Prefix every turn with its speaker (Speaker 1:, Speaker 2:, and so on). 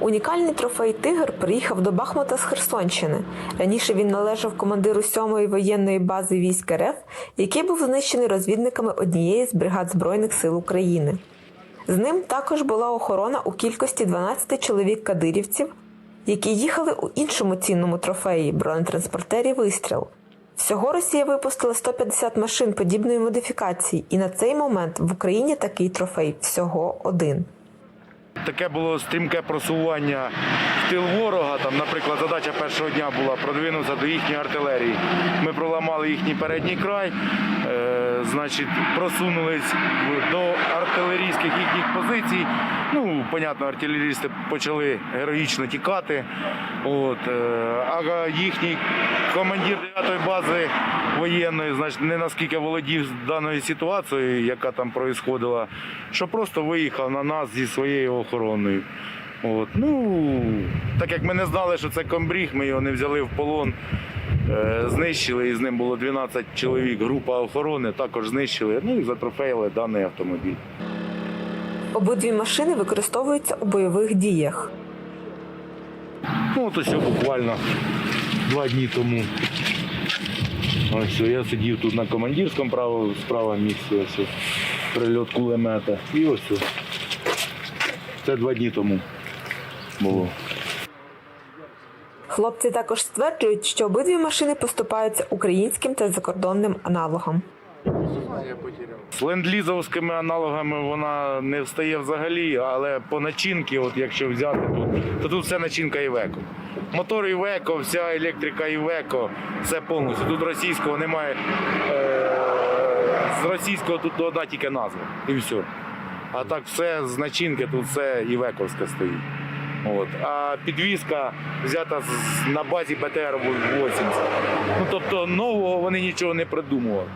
Speaker 1: Унікальний трофей Тигр приїхав до Бахмута з Херсонщини. Раніше він належав командиру 7-ї воєнної бази військ РФ, який був знищений розвідниками однієї з бригад Збройних сил України. З ним також була охорона у кількості 12 чоловік кадирівців, які їхали у іншому цінному трофеї бронетранспортері Вистріл. Всього Росія випустила 150 машин подібної модифікації, і на цей момент в Україні такий трофей всього один.
Speaker 2: Таке було стрімке просування в тил ворога. Там, наприклад, задача першого дня була продвинутися до їхньої артилерії. Ми проламали їхній передній край, е, значить, просунулись до артилерійських їхніх позицій. Ну, понятно, артилерісти почали героїчно тікати. От, е, а їхній командир 9-ї бази воєнної, значить, не наскільки володів даною ситуацією, яка там проїсходила, що просто виїхав на нас зі своєю охороною. От. Ну, так як ми не знали, що це комбріг, ми його не взяли в полон, знищили, і з ним було 12 чоловік, група охорони, також знищили, ну і затрофеїли даний автомобіль.
Speaker 1: Обидві машини використовуються у бойових діях.
Speaker 2: Ну, от ось буквально два дні тому. Ось я сидів тут на командирському право, справа місці, ось прильот кулемета. І ось. ось. Це два дні тому було.
Speaker 1: Хлопці також стверджують, що обидві машини поступаються українським та закордонним аналогом.
Speaker 2: З ленд-лізовськими аналогами вона не встає взагалі, але по начинці, от якщо взяти тут, то тут все начинка Івеко. Мотор Івеко, вся електрика Івеко, все повністю. Тут російського немає. Е- з російського тут одна тільки назва і все. А так все з начинки, тут все Івековське стоїть. От. А підвізка взята з- на базі БТР 80. Ну, тобто нового вони нічого не придумували.